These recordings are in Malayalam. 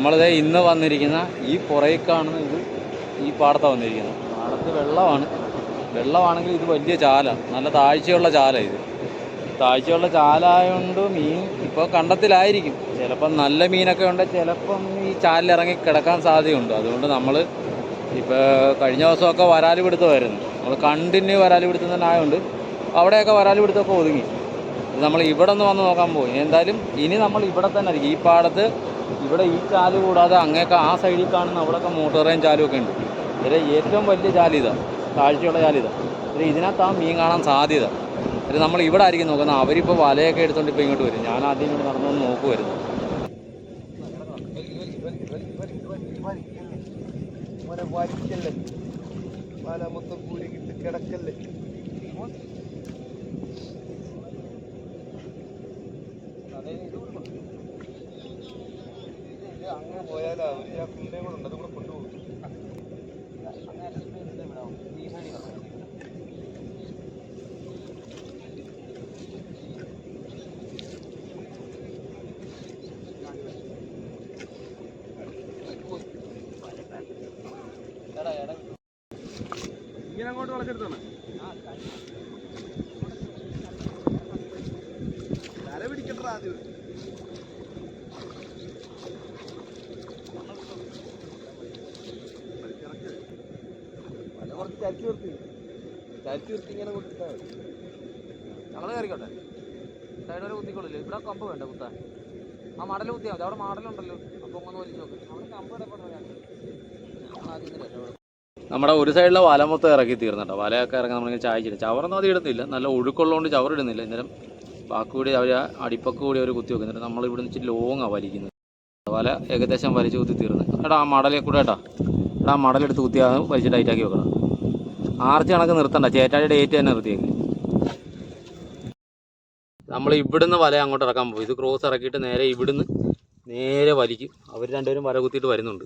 നമ്മളിത് ഇന്ന് വന്നിരിക്കുന്ന ഈ പുറയിൽ കാണുന്ന ഇത് ഈ പാടത്താണ് വന്നിരിക്കുന്നത്. പാടത്ത് വെള്ളമാണ്. വെള്ളമാണെങ്കിൽ ഇത് വലിയ ചാല. നല്ല താഴ്ചയുള്ള ചാല ഇത്. താഴ്ചയുള്ള ചാലായതുകൊണ്ട് മീൻ ഇപ്പോൾ കണ്ടത്തിലായിരിക്കും. ചിലപ്പം നല്ല മീനൊക്കെ ഉണ്ട് ചിലപ്പം ഈ ചാലിലിറങ്ങി കിടക്കാൻ സാധ്യതയുണ്ട്. അതുകൊണ്ട് നമ്മൾ ഇപ്പോൾ കഴിഞ്ഞ ദിവസമൊക്കെ വരാൽ പിടുത്തമായിരുന്നു. നമ്മൾ കണ്ടിന്യൂ വരാൽ പിടുത്തം തന്നെ ആയതുകൊണ്ട് അവിടെയൊക്കെ വരാൽ പിടുത്തമൊക്കെ ഒതുങ്ങി. നമ്മൾ ഇവിടെ നിന്ന് വന്ന് നോക്കാൻ പോയി. എന്തായാലും ഇനി നമ്മൾ ഇവിടെ തന്നെ ആയിരിക്കും ഈ പാടത്ത് ഇവിടെ ഈ ചാൽ കൂടാതെ അങ്ങേക്ക് ആ സൈഡിൽ കാണുന്ന അവിടെയൊക്കെ മോട്ടോറേയും ചാലും ഒക്കെ ഉണ്ട് ഇതിൽ ഏറ്റവും വലിയ ചാലിത താഴ്ചയുള്ള ചാലിത ഇതിൽ ഇതിനകത്ത് ആ മീൻ കാണാൻ സാധ്യത ഇത് നമ്മൾ ഇവിടെ ആയിരിക്കും നോക്കുന്നത് അവരിപ്പോൾ വലയൊക്കെ എടുത്തുകൊണ്ട് ഇപ്പോൾ ഇങ്ങോട്ട് വരും ഞാൻ ആദ്യം ഇങ്ങോട്ട് നടന്നു നോക്കുമായിരുന്നു മോനെ വലിക്കല്ലേ വല മൊത്തം കൂടിക്കിട്ട് കിടക്കല്ലേ അങ്ങനെ പോയാലാ അവർ ആ കുണ്ടേ കൂടെ ഉണ്ട് അതും കൂടെ കൊണ്ടുപോകും ഇങ്ങനെ അങ്ങോട്ട് വളച്ചെടുത്താണ് തല പിടിക്കട്ടാ ആദ്യം വല കുറച്ച് ചരിച്ചു നിർത്തി. ചരിച്ചു നിർത്തി ഇങ്ങനെ കൊടുത്താ ഞങ്ങൾ കയറിക്കോട്ടെ സൈഡ് വരെ കുത്തിക്കൊള്ളില്ല ഇവിടെ കമ്പ് വേണ്ട കുത്താൻ? ആ മടൽ കുത്തിയാൽ മതി. അവിടെ മടലുണ്ടല്ലോ. അപ്പോൾ ഒന്ന് വലിച്ചു നോക്ക്. അവിടെ കമ്പ് നമ്മുടെ ഒരു സൈഡിലെ വല മൊത്തം ഇറക്കി തീർന്നിട്ടോ? വലയൊക്കെ ഇറങ്ങി നമ്മളിങ്ങനെ ചായച്ചിട്ട്. ചവറൊന്നും അത് ഇടുന്നില്ല. നല്ല ഒഴുക്കുള്ളതുകൊണ്ട് ചവർ ഇടുന്നില്ല. അന്നേരം ബാക്കി കൂടി അവർ അടിപ്പൊക്കെ കൂടി അവർ കുത്തി വെക്കുന്നുണ്ട് നമ്മൾ ഇവിടെ നിന്ന് ലോങ്ങാണ് വലിക്കുന്നത്. വല ഏകദേശം വലിച്ചു കുത്തി തീർന്ന്. എടാ ആ മടലെ കൂടെ ഏട്ടാ എടാ ആ മടലെടുത്ത് കുത്തി അത് വലിച്ച് ടൈറ്റാക്കി വെക്കണം. ആർച്ച് കണക്ക് നിർത്തണ്ട. ചേറ്റാടി ഡേറ്റ് തന്നെ നിർത്തിയേക്ക് നമ്മൾ ഇവിടുന്ന് വല അങ്ങോട്ട് ഇറക്കാൻ പോകും ഇത് ക്രോസ് ഇറക്കിയിട്ട് നേരെ ഇവിടുന്ന് നേരെ വലിക്കും. അവർ രണ്ടുപേരും വല കുത്തിയിട്ട് വരുന്നുണ്ട്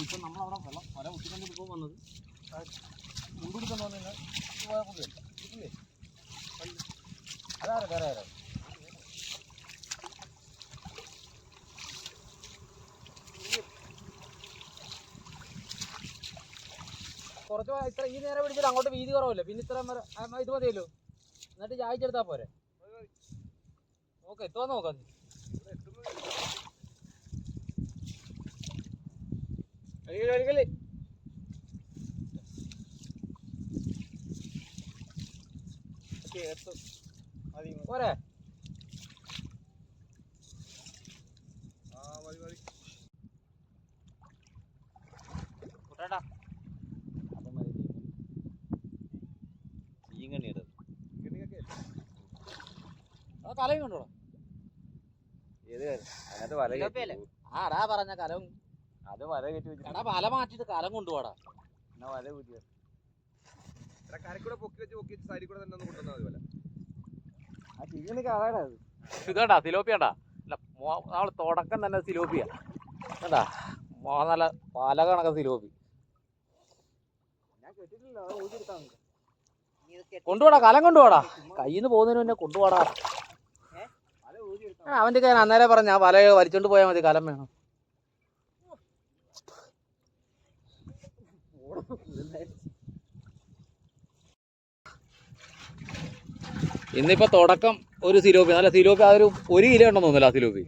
ഇപ്പം നമ്മളവിടെ വെള്ളം വല കുത്തിക്കൊണ്ട് ഇപ്പോൾ വന്നത് മുൻപിടിക്കൊണ്ട് വന്നില്ല കുറച്ച് ഇത്ര ഈ നേരം പിടിച്ചിട്ട് അങ്ങോട്ട് വീതി കുറവല്ലേ? പിന്നെ ഇത്ര ഇത് മതിയല്ലോ. എന്നിട്ട് ചായച്ചെടുത്താ പോരെ. ഓക്കെ എത്തുവാ നോക്കാം അടിക്കൽ ഓക്കേ, എത്തും. പോരെ ആ, മതി, മതി. കുട്ടേട്ടാ അത് മതി ചീങ്കണ്ണിയുടെ. ആ കലയും കൊണ്ടോടാ ഏത്? അതിനകത്ത് വല കെട്ടി ആടാ പറഞ്ഞ കലം അത് വല കെട്ടി എടാ പല മാറ്റിട്ട് കലം കൊണ്ടുപോടാ എന്നാ വല കൂട്ടി വെക്ക്. എടാ, കരക്കൂടെ പൊക്കി വെച്ച് പൊക്കി വെച്ച് സൈഡിൽ കൂടെ തന്നെ ഒന്ന് കൊണ്ടുവന്നാ മതി വല. ആ ചിങ്ങന് കളയടാ അത്. ഇതേണ്ടാ സിലോപ്പി കണ്ടാ അല്ല നമ്മൾ തുടക്കം തന്നെ സിലോപ്പിയ. കണ്ടാ മോ നല്ല പാല കണക്ക സിലോപ്പി. ഞാൻ. കൊണ്ടുപോടാ കലം കൊണ്ടുപോടാ. കയ്യിൽ നിന്ന് പോകുന്നതിന് മുന്നേ കൊണ്ടുപോടാ. അവന്റെ കയ്യിൽ അന്നേരം പറഞ്ഞ ആ വല വലിച്ചോണ്ട് പോയാൽ മതി കലം വേണം. ഇന്നിപ്പോ തുടക്കം ഒരു സിലോപ്പി. നല്ല സിലോപ്പി ആ ഒരു ഒരു കിലോ ഉണ്ടെന്ന് തോന്നില്ല ആ സിലോപ്പി.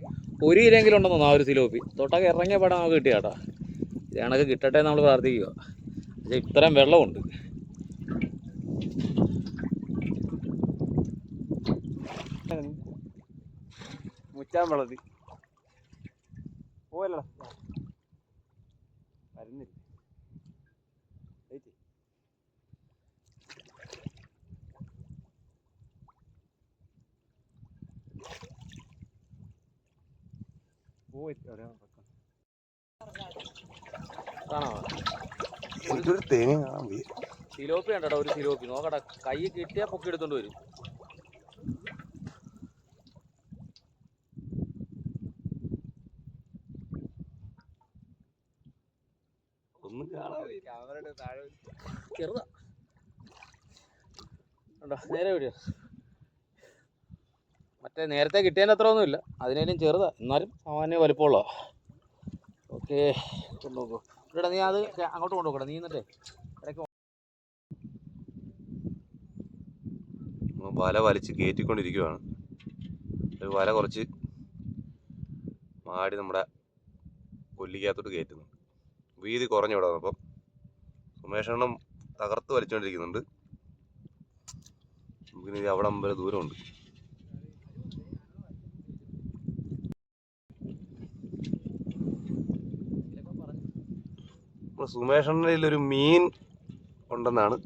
ഒരു കിലോയെങ്കിലും ഉണ്ടെന്ന് തോന്നുന്നു ആ ഒരു സിലോപ്പി. തൊട്ടൊക്കെ ഇറങ്ങിയ പടം നമുക്ക് കിട്ടിയ കേട്ടോ. കണക്ക് കിട്ടട്ടെ നമ്മൾ പ്രാർത്ഥിക്കുക. പക്ഷേ ഇത്രയും വെള്ളമുണ്ട്. മുച്ചാൻ വളർത്തി പോയല്ലടാ. വരുന്നില്ല. സിലോപ്പി ഉണ്ടോ ഒരു സിലോപ്പി നോക്കടാ കൈ കിട്ടിയാ പൊക്കി എടുത്തോണ്ട് വരും. ഒന്നും ക്യാമറയുടെ താഴെ ചെറുതാ. നേരെ വിടിയോ മറ്റേ നേരത്തെ കിട്ടിയതിന്റെ അത്ര ഒന്നുമില്ല. അതിനേലും ചെറുതാ. എന്നാലും സാമാന്യ വലിപ്പമുള്ള ഓക്കെ കൊണ്ടുപോകൂ ഇവിടെ നീ അത് അങ്ങോട്ട് കൊണ്ടുപോകട്ടെ നീ എന്നിട്ടേ ഇടയ്ക്ക് വല വലിച്ച് കയറ്റിക്കൊണ്ടിരിക്കുവാണ് ഒരു വല കുറച്ച് മാടി നമ്മുടെ കൊല്ലിക്കകത്തോട്ട് കയറ്റുന്നു. വീതി കുറഞ്ഞു വിടാം അപ്പം സുമേഷണ്ണം തകർത്ത് വലിച്ചുകൊണ്ടിരിക്കുന്നുണ്ട് നമുക്കിനി അവിടെ വരെ ദൂരമുണ്ട്. സുമേഷണ്ണയിൽ ഒരു മീൻ ഉണ്ടെന്നാണ്.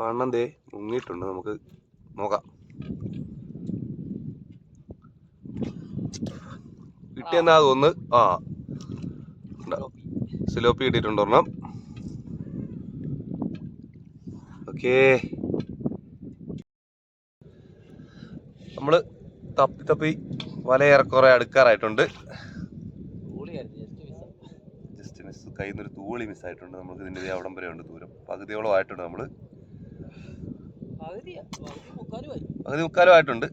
പണ്ണം ദേ മുങ്ങിയിട്ടുണ്ട് നമുക്ക് നോക്കാം. കിട്ടിയെന്നാ തോന്നുന്നു. ആ. സിലോപ്പി കിട്ടിയിട്ടുണ്ട് ഒരെണ്ണം. ഓക്കേ. നമ്മൾ തപ്പി തപ്പി വല ഏറെക്കുറെ അടുക്കാറായിട്ടുണ്ട്. കയ്യിൽ നിന്നൊരു തൂളി മിസ്സായിട്ടുണ്ട് നമുക്ക് ഇതിന്റെ ദേ അവിടം വരെ ഉണ്ട് ദൂരം. പകുതിയോളം ആയിട്ടുണ്ട് നമ്മൾ. പകുതി മുക്കാലും ആയിട്ടുണ്ട്.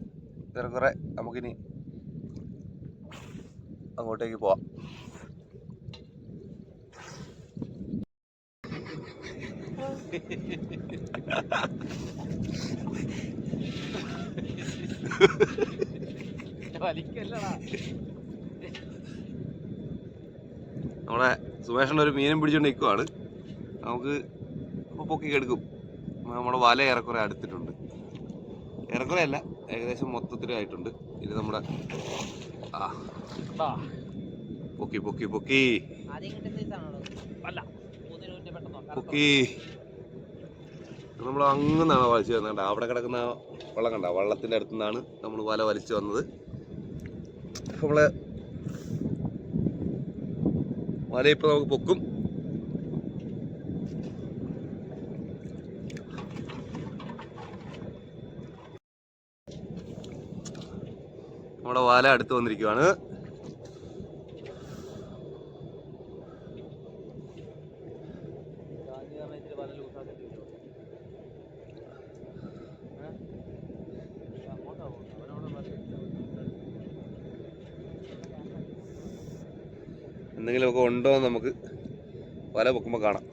ഏറെക്കുറെ നമുക്കിനി അങ്ങോട്ടേക്ക് പോവാം. നമ്മുടെ സുമേഷന്റെ ഒരു മീനും പിടിച്ചുകൊണ്ട് നിൽക്കുവാണ് നമുക്ക് അപ്പോൾ പൊക്കി കെടുക്കും. നമ്മുടെ വല ഏറെക്കുറെ അടുത്തിട്ടുണ്ട്. ഏറെക്കുറെ അല്ല ഏകദേശം മൊത്തത്തിലായിട്ടുണ്ട് ഇത് നമ്മുടെ ആ പൊക്കി പൊക്കി പൊക്കി. പൊക്കി. നമ്മൾ അങ്ങുന്നാണ് വലിച്ചു വന്നത് അവിടെ കിടക്കുന്ന വെള്ളം കണ്ട? വള്ളത്തിന്റെ അടുത്തു നിന്നാണ് നമ്മൾ വല വലിച്ചു വന്നത്. നമ്മൾ വല ഇപ്പൊ നമുക്ക് പൊക്കും. നമ്മുടെ വാല അടുത്ത് വന്നിരിക്കുവാണ്. ഉണ്ടോ എന്ന് നമുക്ക് വല പൊക്കുമ്പോൾ കാണാം.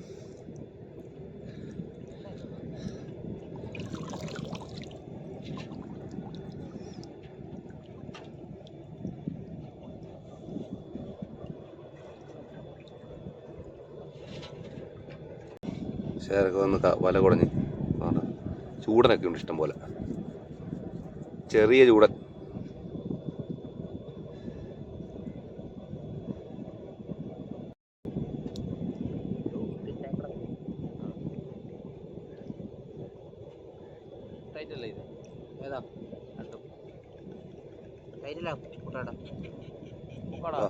ചേരൊക്കെ വന്ന് വല കുടഞ്ഞ്. ആണ്. ചൂടനൊക്കെ ഉണ്ട് ഇഷ്ടം പോലെ ചെറിയ ചൂടൻ ടൈറ്റ് അല്ലേ ഇത് ഏതാ രണ്ടും പൊക്കാടാ. ആ.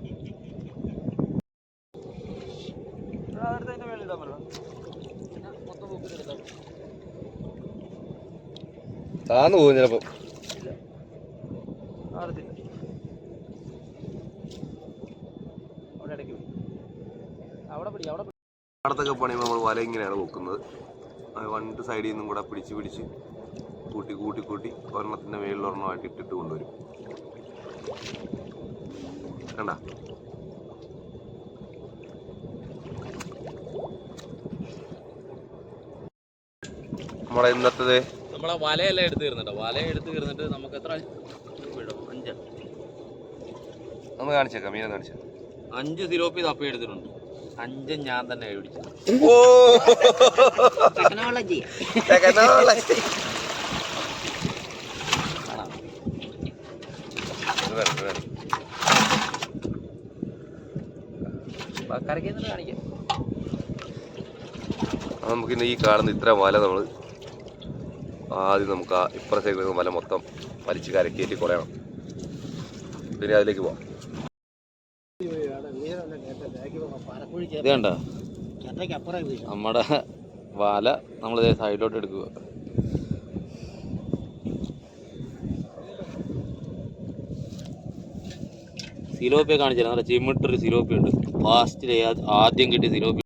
എടാ, അതെടുത്ത് അതിന്റെ മേളിൽ ഇടാൻ പറ്റുമോ? പിന്നെ മൊത്തം പൊക്കിയെടുക്കാം. താന്നു പോകും ചിലപ്പോ. പാടത്തൊക്കെ പണിയുമ്പോൾ നമ്മൾ വല ഇങ്ങനെയാണ് വെക്കുന്നത് വണ്ട് സൈഡിൽ നിന്നും കൂടെ പിടിച്ച് പിടിച്ച് കൂട്ടി കൂട്ടി കൂട്ടി ഒരെണ്ണത്തിന്റെ മേളിൽ ഒരെണ്ണമായിട്ട് ഇട്ടിട്ട് കൊണ്ടുവരും. കണ്ട? നമ്മുടെ ഇന്നത്തെ നമ്മളെ വലയെല്ലാം എടുത്ത് കയറുന്നുണ്ടോ വല എടുത്ത് കയറുന്നിട്ട് നമുക്ക് എത്ര? വീടും അഞ്ച്. ഒന്ന് കാണിച്ചേക്കാം മീനെ കാണിച്ചേക്കാം അഞ്ച് സിലോപ്പി തപ്പി എടുത്തിട്ടുണ്ട്. അഞ്ചും ഞാൻ തന്നെ പിടിച്ചു. ഓ. ടെക്നോളജി കാണാം കരയ്ക്ക് നിന്നിട്ട് കാണിക്കാം. നമുക്കിന്ന് ഈ കാണുന്ന ഇത്ര വല നമ്മൾ ആദ്യം നമുക്ക് ആ ഇപ്പുറത്തേക്ക് വരുന്ന വല മൊത്തം വലിച്ച് കരക്കേറ്റി കുറയണം. പിന്നെ അതിലേക്ക് പോവാം. ഇത് കണ്ട? അപ്പുറം വീഴും നമ്മുടെ വല നമ്മൾ സൈഡിലോട്ട് എടുക്കുക. സിലോപ്പിയെ കാണിച്ചില്ല നല്ല ചിമ്മിട്ടൊരു സിലോപ്പി ഉണ്ട്. ഫാസ്റ്റിൽ ആദ്യം കിട്ടിയ സിലോപ്പി.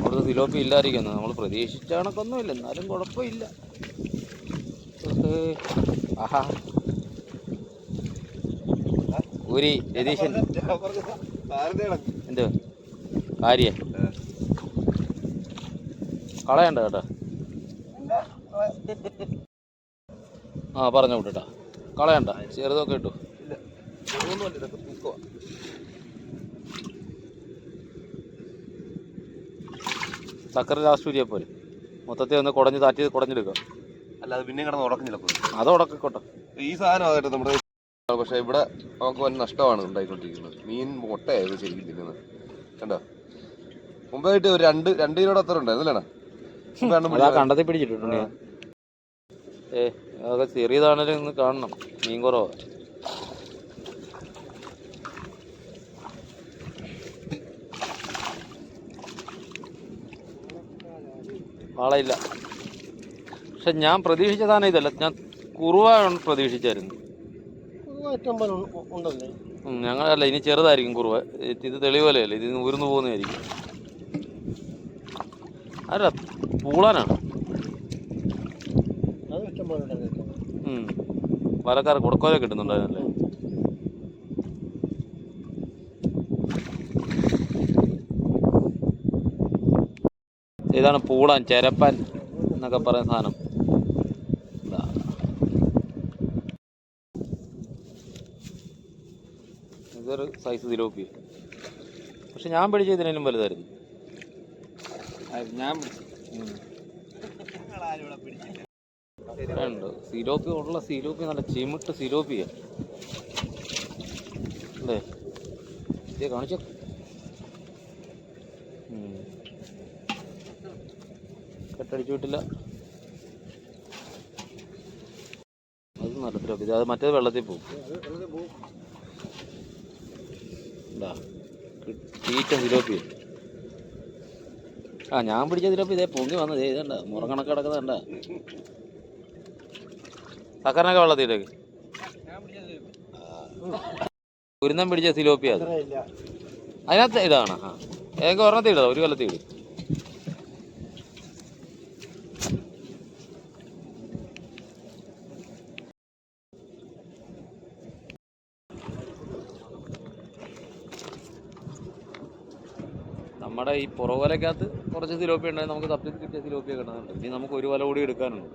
അവിടുത്തെ സിലോപ്പി ഇല്ലായിരിക്കുന്നത് നമ്മൾ പ്രതീക്ഷിച്ച കണക്കൊന്നുമില്ല. എന്നാലും കുഴപ്പമില്ല. ആഹാ. ഊരി രതീശൻ. എന്ത് കാര്യ കളയണ്ട കേട്ടോ. ആ പറഞ്ഞു വിട്ടട്ടാ കളയണ്ട ചെറുതൊക്കെ ഇട്ടു. ചക്കര ലാസ്റ്റ് ഊരിയെ പോലെ. മൊത്തത്തിൽ ഒന്ന് കുടഞ്ഞ് താറ്റി കുടഞ്ഞെടുക്കുക. അല്ല അത് പിന്നെ കിടന്ന് ഉടക്കം ചിലപ്പോൾ അത് ഉടക്കിക്കോട്ടെ ഈ സാധനം ആകട്ടെ നമ്മുടെ പക്ഷെ ഇവിടെ നമുക്ക് വൻ നഷ്ടമാണ് ഉണ്ടായിക്കൊണ്ടിരിക്കുന്നത്. മീൻ മുട്ടയായത് ശരിക്കും തിന്നുന്നത്. കണ്ടോ? മുമ്പായിട്ട് ഒരു രണ്ട് രണ്ട് കിലോയുടെ അത്ര ഉണ്ടായിരുന്നു അല്ലേടാ മുമ്പ് രണ്ടും കണ്ടത്തിൽ പിടിച്ചിട്ടുണ്ട്. ഏ അതൊക്കെ ചെറിയതാണേലും ഇന്ന് കാണണം. മീൻ കുറവാ. ആളയില്ല പക്ഷെ ഞാൻ പ്രതീക്ഷിച്ച സാധനം ഇതല്ല. ഞാൻ കുറുവ പ്രതീക്ഷിച്ചായിരുന്നു ഞങ്ങളല്ല ഇനി ചെറുതായിരിക്കും കുറുവ. ഇത് തെളിവലയല്ല ഇത് ഉയർന്നു പോകുന്നതായിരിക്കും. അല്ല പൂളാനാണ്? പാലക്കാർ കൊടുക്കോല കിട്ടുന്നുണ്ടായിരുന്നല്ലേ? ഇതാണ് പൂളാൻ ചെരപ്പാൻ എന്നൊക്കെ പറയുന്ന സാധനം ഇതാ. ഇതൊരു സൈസ് തിലോപ്പി പക്ഷെ ഞാൻ പിടിച്ച ഇതിനും വലുതായിരുന്നു. ഞാൻ ഉണ്ട് സിലോപ്പി ഉള്ള സിലോപ്പി നല്ല ചിമിട്ട് സിലോപ്പിയ അല്ലേ? ഇത് കാണിച്ച. കെട്ടടിച്ചു വിട്ടില്ല. അത് നല്ല സിലോപ്പി അത് മറ്റേത് വെള്ളത്തിൽ പോകും. തീറ്റ സിലോപ്പി ആ ഞാൻ പിടിച്ച സിലോപ്പി ഇതേ പൊങ്ങി വന്നത് ഇതണ്ട മുറങ്ങണക്ക് കിടക്കുന്നുണ്ട സക്കറിനൊക്കെ വെള്ളത്തിലേക്ക് കുരുന്നം പിടിച്ച ഇല്ല അതിനകത്ത് ഇതാണ് ആ ഏക ഒരെണ്ണത്തിൽ ഒരു കൊല്ലത്തിൽ നമ്മുടെ ഈ പുറവലക്കകത്ത് കുറച്ച് സിലോപ്പി ഉണ്ടായി നമുക്ക് തപ്പി കിട്ടിയ സിലോപ്പിയ കിട്ടുന്നുണ്ട് ഇനി നമുക്ക് ഒരു വല കൂടി എടുക്കാനുണ്ട്.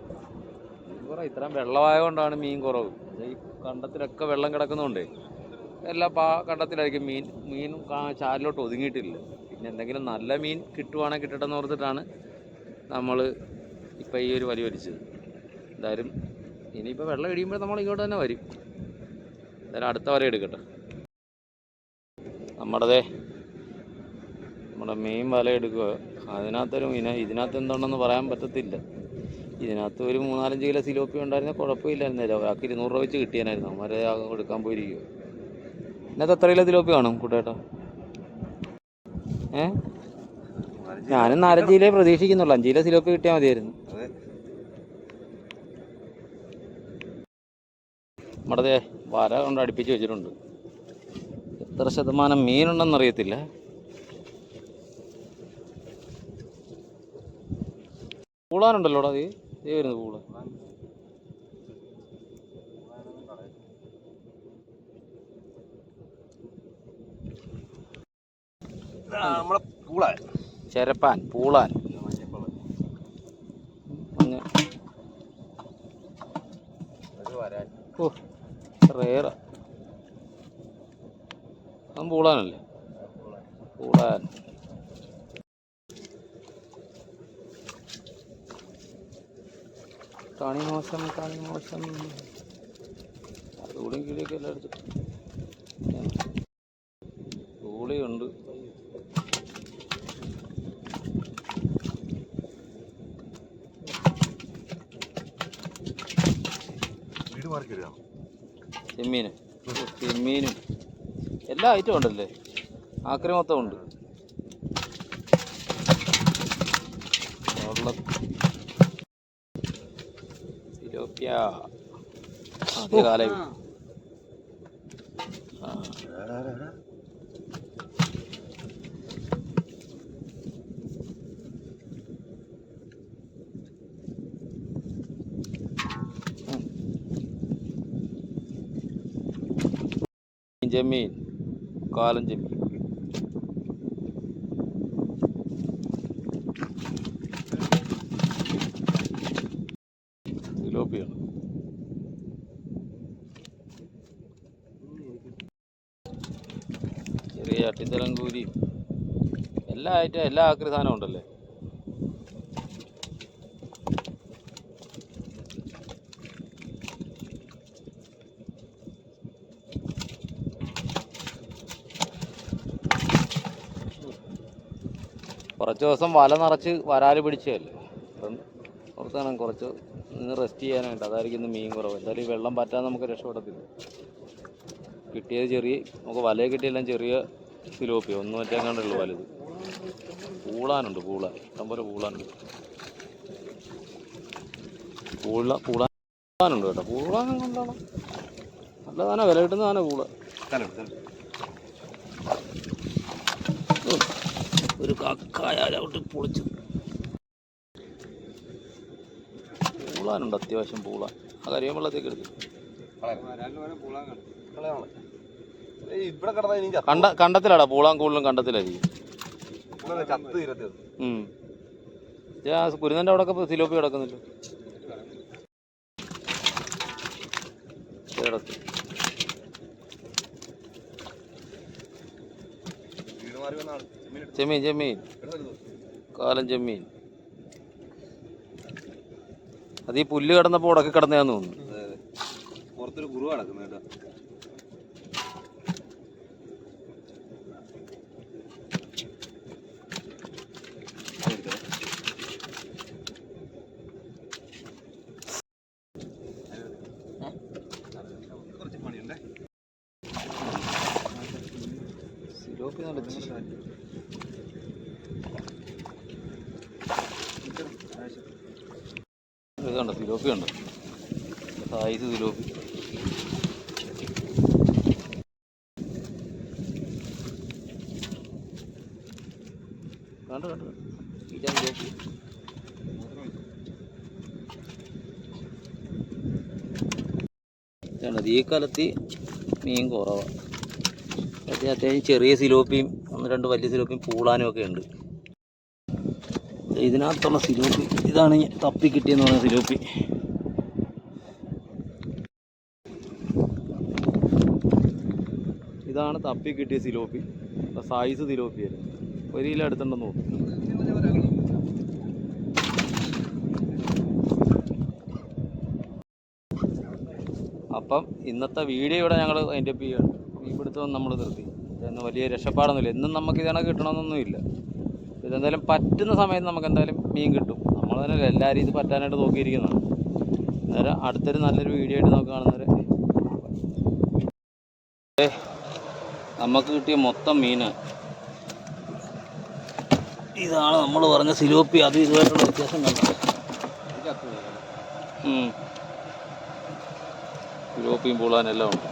മീൻ കുറവ് ഇത്രയും വെള്ളമായതുകൊണ്ടാണ് മീൻ കുറവ്. ഈ കണ്ടത്തിലൊക്കെ വെള്ളം കിടക്കുന്നതുകൊണ്ടേ എല്ലാ പാ കണ്ടത്തിലായിരിക്കും മീൻ മീനും ചാലിലോട്ട് ഒതുങ്ങിയിട്ടില്ല. പിന്നെ എന്തെങ്കിലും നല്ല മീൻ കിട്ടുവാണെങ്കിൽ കിട്ടട്ടെന്ന് ഓർത്തിട്ടാണ് നമ്മൾ ഇപ്പം ഈ ഒരു വലി വലിച്ചത്. എന്തായാലും ഇനിയിപ്പോൾ വെള്ളം ഇടിയുമ്പോൾ നമ്മൾ ഇങ്ങോട്ട് തന്നെ വരും. എന്തായാലും അടുത്ത വല എടുക്കട്ടെ. നമ്മുടേതേ നമ്മുടെ മെയിൻ വല എടുക്കുക. അതിനകത്തൊരു മീന ഇതിനകത്ത് എന്തുണ്ടെന്ന് പറയാൻ പറ്റത്തില്ല. ഇതിനകത്ത് ഒരു മൂന്നാലഞ്ച് കിലോ സിലോപ്പി ഉണ്ടായിരുന്ന കുഴപ്പമില്ലായിരുന്നല്ലോ. ഒരാൾക്ക് ഇരുന്നൂറ് രൂപ വെച്ച് കിട്ടിയാനായിരുന്നു. അവന്മാരെ കൊടുക്കാൻ പോയിരിക്കുമോ ഇതിനകത്ത് എത്ര കിലോ സിലോപ്പി കാണും കൂട്ടേട്ടാ ഏ? ഞാനും നാലഞ്ച് കിലോ പ്രതീക്ഷിക്കുന്നുള്ളൂ. അഞ്ച് കിലോ സിലോപ്പി കിട്ടിയാൽ മതിയായിരുന്നു. നമ്മുടെ വര കൊണ്ട് അടുപ്പിച്ച് വെച്ചിട്ടുണ്ട്. എത്ര ശതമാനം മീനുണ്ടെന്ന് പൂളാനുണ്ടല്ലോടാ അത്. ദേ വരുന്നു പൂള നമ്മളെ ചെരപ്പാൻ പൂളാൻ. ഓ റേറ. അതും പൂളാനല്ലേ? പൂളാൻ. കണി മോശം കണി മോശം. അതുകൂടി കിളിയൊക്കെ എല്ലാം എടുത്തു. കയറിയാ ചെമ്മീന്. ചെമ്മീനും. എല്ലാ ഐറ്റവും ഉണ്ടല്ലേ? ആക്രി മൊത്തം ഉണ്ട്. ഉള്ള क्या? हाँ। ज़मीन कॉल ज़मीन। ചട്ടിത്തലങ്കൂരി എല്ലാ ഐറ്റം എല്ലാ ആക്രി സാധനവും ഉണ്ടല്ലേ? കുറച്ച് ദിവസം വല നിറച്ച് വരാൽ പിടിച്ചതല്ലേ? അപ്പം അവസാനം കുറച്ച് ഇന്ന് റെസ്റ്റ് ചെയ്യാനായിട്ട് അതായിരിക്കും ഇന്ന് മീൻ കുറവ്. എന്തായാലും ഈ വെള്ളം പറ്റാൻ നമുക്ക് രക്ഷപ്പെടത്തില്ല. കിട്ടിയത് ചെറിയ നമുക്ക് വലയെ കിട്ടിയെല്ലാം ചെറിയ സിലോപ്പി ഒന്നും മറ്റേങ്ങാണ്ടുള്ളൂ വലുത് പൂളാനുണ്ട് പൂള. ഇഷ്ടംപോലെ പൂളാനുണ്ട്. പൂള പൂളാനുണ്ട് കേട്ടോ. പൂളാനും കൊണ്ടാണ്. നല്ല താനെ വില കിട്ടുന്ന താനെ പൂള. ഒരു കക്കായാലോട്ട് പൊളിച്ചു. പൂളാനുണ്ട് അത്യാവശ്യം പൂള. ആ കരിയം വെള്ളത്തേക്ക് എടുത്തു ഇവിടെ കിടന്നാ ഇനി ചത്തു കണ്ട കണ്ടത്തിലാടാ പൂളാൻ കൂടുതലും കണ്ടത്തിലായിരിക്കും. ഇവിടെ ചത്ത് തീരത്തേ ഉം. ഇത് ആ കുരുന്നന്റെ അവിടെ ഒക്കെ സിലോപ്പി കിടക്കുന്നില്ല കിടക്ക്. വീട് മാറി വന്ന ആൾ ചെമ്മീൻ ചെമ്മീൻ കാലം ചെമ്മീൻ. അത് ഈ പുല്ല് കിടന്നപ്പോൾ ഉടക്കി കിടന്നതാന്ന് തോന്നുന്നു. പുറത്തൊരു കുറുവ കിടക്കുന്നു കേട്ടോ കുറച്ച് പണിയുണ്ടേ സിലോപ്പി നല്ല ചി- ഇത് കണ്ടോ സിലോപ്പി സൈസ് സിലോപ്പി കണ്ടു കണ്ടു ഈ കാലത്ത് മീൻ കുറവാണ് അത്യാവശ്യം അത്യാവശ്യം ചെറിയ സിലോപ്പിയും ഒന്ന് രണ്ട് വലിയ സിലോപ്പിയും പൂളാനും ഒക്കെ ഉണ്ട്. ഇതിനകത്തുള്ള സിലോപ്പി ഇതാണ് തപ്പി കിട്ടിയെന്ന് പറയുന്ന സിലോപ്പി ഇതാണ് തപ്പി കിട്ടിയ സിലോപ്പി. സൈസ് സിലോപ്പി ആയിരുന്നു ഒരു കിലോ അടുത്തുണ്ടെന്ന് തോന്നുന്നു അപ്പം ഇന്നത്തെ വീഡിയോ ഇവിടെ ഞങ്ങൾ അതിന്റെ ചെയ്യുകയാണ്. മീൻപിടുത്തം നമ്മൾ നിർത്തി. ഇതൊന്നും വലിയ രക്ഷപ്പാടൊന്നുമില്ല. എന്നും നമുക്ക് ഇതാണ് കിട്ടണമെന്നൊന്നുമില്ല ഇതെന്തായാലും പറ്റുന്ന സമയത്ത് നമുക്ക് എന്തായാലും മീൻ കിട്ടും. നമ്മൾ തന്നെ എല്ലാവരും ഇത് പറ്റാനായിട്ട് നോക്കിയിരിക്കുന്നതാണ്. അന്നേരം അടുത്തൊരു നല്ലൊരു വീഡിയോ ആയിട്ട് നമുക്ക് കാണുന്നവരെ ഏ, നമുക്ക് കിട്ടിയ മൊത്തം മീന് ഇതാണ് നമ്മൾ പറഞ്ഞ സിലോപ്പി. അത് ഇതുമായിട്ടുള്ള വ്യത്യാസം കണ്ടത് സിലോപ്പിയും പൂളാനെല്ലാം ഉണ്ട്.